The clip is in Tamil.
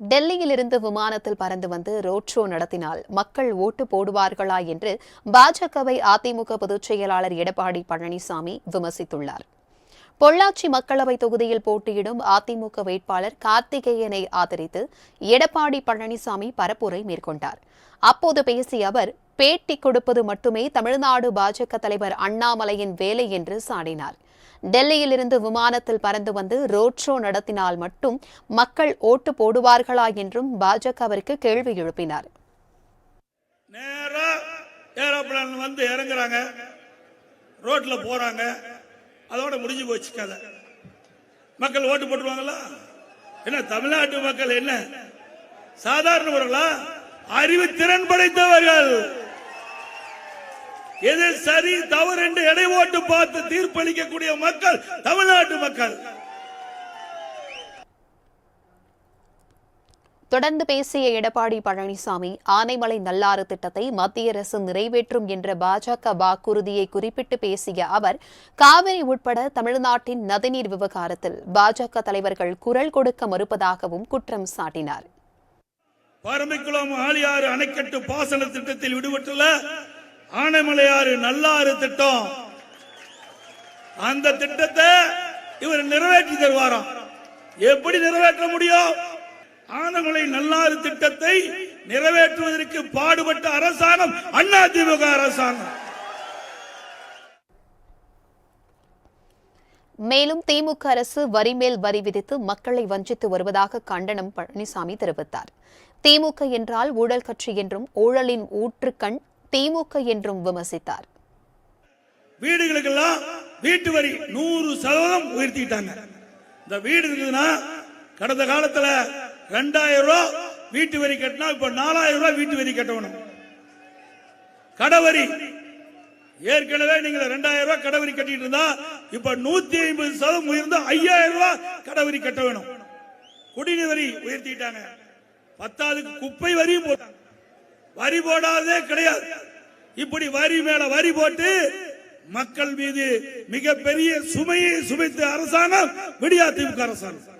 டெல்லியிலிருந்து விமானத்தில் பறந்து வந்து ரோட் ஷோ நடத்தினால் மக்கள் ஓட்டு போடுவார்களா என்று பாஜகவை அதிமுக பொதுச் செயலாளர் எடப்பாடி பழனிசாமி விமர்சித்துள்ளார். பொள்ளாச்சி மக்களவை தொகுதியில் போட்டியிடும் அதிமுக வேட்பாளர் கார்த்திகேயனை ஆதரித்து எடப்பாடி பழனிசாமி பரப்புரை மேற்கொண்டார். அப்போது பேசிய அவர் பேட்டி கொடுப்பது மட்டுமே தமிழ்நாடு பாஜக தலைவர் அண்ணாமலையின் வேலை என்று சாடினார். டெல்லியிலிருந்து விமானத்தில் பறந்து வந்து ரோட் ஷோ நடத்தினால் மட்டும் மக்கள் ஓட்டு போடுவார்களா என்றும் பாஜகவிற்கு கேள்வி எழுப்பினார். வந்து இறங்குறாங்க. ரோட்ல போறாங்க. அதோட முடிஞ்சு போச்சு கதை. மக்கள் ஓட்டு போட்டுருவாங்களா? என்ன தமிழ்நாட்டு மக்கள் என்ன? சாதாரணவர்களா அறிவு திறன் படைத்தவர்கள்! எது சரி தவறு என்று எடை ஓட்டு பார்த்து தீர்ப்பளிக்கக்கூடிய மக்கள் தமிழ்நாட்டு மக்கள். தொடர்ந்து பேசிய எடப்பாடி பழனிசாமி ஆனைமலை நல்லாறு திட்டத்தை மத்திய அரசு நிறைவேற்றும் என்ற பாஜக வாக்குறுதியை குறிப்பிட்டு பேசிய அவர் காவிரி உட்பட தமிழ்நாட்டின் நதிநீர் விவகாரத்தில் பாஜக தலைவர்கள் குரல் கொடுக்க மறுப்பதாகவும் குற்றம் சாட்டினார். பரம்பிக்குளம் ஆழியாறு அணைக்கட்டு பாசன திட்டத்தில் விடுபட்டுள்ள ஆனைமலையாறு நல்லாறு திட்டம். அந்த திட்டத்தை இவர் நிறைவேற்றி தருவாராம். எப்படி நிறைவேற்ற முடியும்? ஆனமலை நல்லாறு திட்டத்தை நிறைவேற்றுவதற்கு பாடுபட்ட அரசாங்கம் அண்ணா திமுக அரசாங்கம். மேலும் திமுக அரசு வரி மேல் வரி விதித்து மக்களை வஞ்சித்து வருவதாக கண்டனம் பழனிசாமி தெரிவித்தார். திமுக என்றால் ஊழல் கட்சி என்றும் ஊழலின் ஊற்றுக்கண் திமுக என்றும் விமர்சித்தார். வீடுகளுக்கெல்லாம் வீட்டு வரி நூறு சதவீதம் உயர்த்திட்டாங்க இந்த வீடு இருக்குதுன்னா கடந்த காலத்துல ரெண்டாயிரம் ரூபாய் வீட்டு வரி கட்டினா இப்ப நாலாயிரம் ரூபாய் வீட்டு வரி கட்டணும். கடவரி ஏற்கனவே நீங்க ரெண்டாயிரம் ரூபாய் கடவரி கட்டிட்டு இருந்தா இப்ப நூத்தி ஐம்பது சதவீதம் உயர்ந்து ஐயாயிரம் ரூபாய் கடவரி கட்ட வேணும். குடிநீர் வரி உயர்த்திட்டாங்க பத்தாவதுக்கு குப்பை வரியும் போட்டாங்க. வரி போடாதே கிடையாது. இப்படி வரி மேல வரி போட்டு மக்கள் மீது மிகப்பெரிய சுமையை சுமைத்த அரசாங்கம் விடியா திமுக அரசாங்கம்.